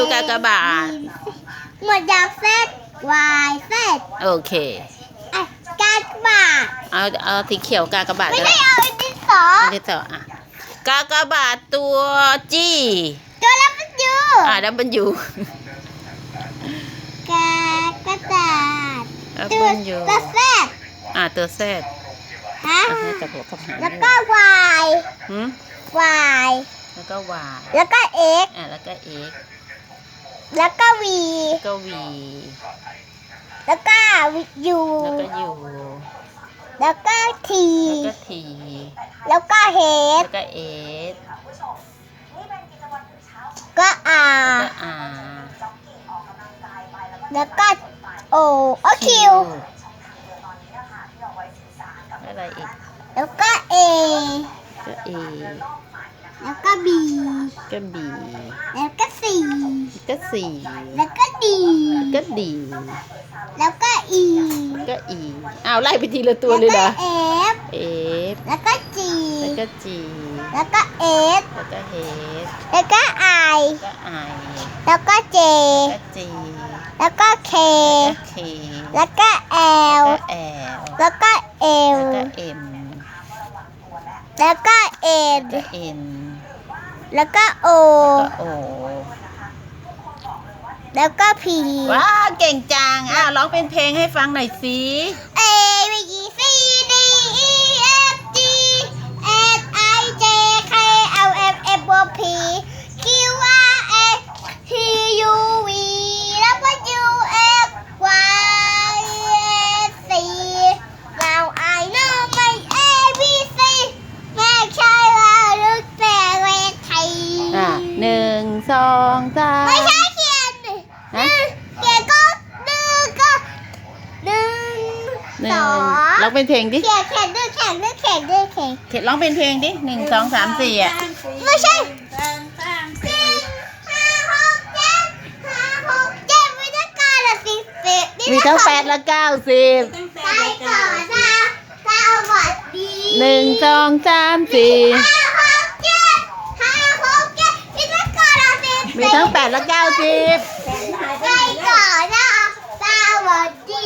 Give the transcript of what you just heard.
ดูกากบาทหมดจากเซตวายเซตโอเคอะกากบาทเอาเอาสีเขียวกากบาทไม่ก็ได้ได้เอาอันที่สองอันที่ต่ออะกากบาทตัวจี้ตัวรับมันอยู่อะดับเบิลยูกากระดาษดับตัเบิวลยูตัวเซตอะตัวแซดฮะอะให้กับหัวกับหางแล้วก็วายหืมวายแล้วก็วายแล้วก็เอ็กอะแล้วก็เอ็ก แล้วก็วี ก็วีแล้วก็ยูแล้วก็ยูแล้วก็ที แล้วก็ที แล้วก็เฮแล้ดวก็เอสก็อาแล้วก็อาแล้วก็โอโอคิวอะไรอีก แล้วก็เอก็เอแล้วก็บีก็บีแล้วก็ซี ก็สี่แล้วก็ดี ก็ดี แล้วก็อีก็อีอ้าวไล่ไปทีละตัวเลยเหรอแล้วก็เอฟเอฟแล้วก็จีแล้วก็จีแล้วก็เอสแล้วก็เฮสแล้วก็ไอก็ไอแล้วก็เจก็จีแล้วก็เคแล้วก็เคแล้วก็แอแล้วลก็แอลแล้วก็เอลแล้วก็เอ็มแล้วก็เอ็นแล้วก็เอ็นแล้วก็โอ แล้วก็โอแล้วก็พีว้าเก่งจังอ้าวร้องเป็นเพลงให้ฟังหน่อยสิเอวีซีดีอีเอฟจีเอสไอเจเคเอลเอฟเอฟโอพีคิวอาร์เอสทียูวีแล้วก็ยูเอฟวายเอสซี Now I know my ABC แม่ใช่ว่าลึกแต่เวทีอะหนึ่งสองสาม ไม่ใช่เขียน ฮะ เขียนก็หนึ่งก็หนึ่ง หนึ่สงองร้องเป็นเพลงดิเขียนเขียนด้วยเขียนด้วยเขียนด้วยเขียนเขียนร้องเป็นเพลงดิหนึ่งสองสามสี่อะไม่ใช่สี่ห้าหกเจ็ดห้าหกเจ็ดไม่ได้การละสิบสิบมีทั้งแปดและเก้าสิบไปก่อนนะสวัสดีหนึ่งสองสามสี่ห้าหกเจ็ดห้าหกเจ็ดมีทั้งก่อนละสิบมีทั้งแปดและเก้าสิบไปก่อนนะสวัสดี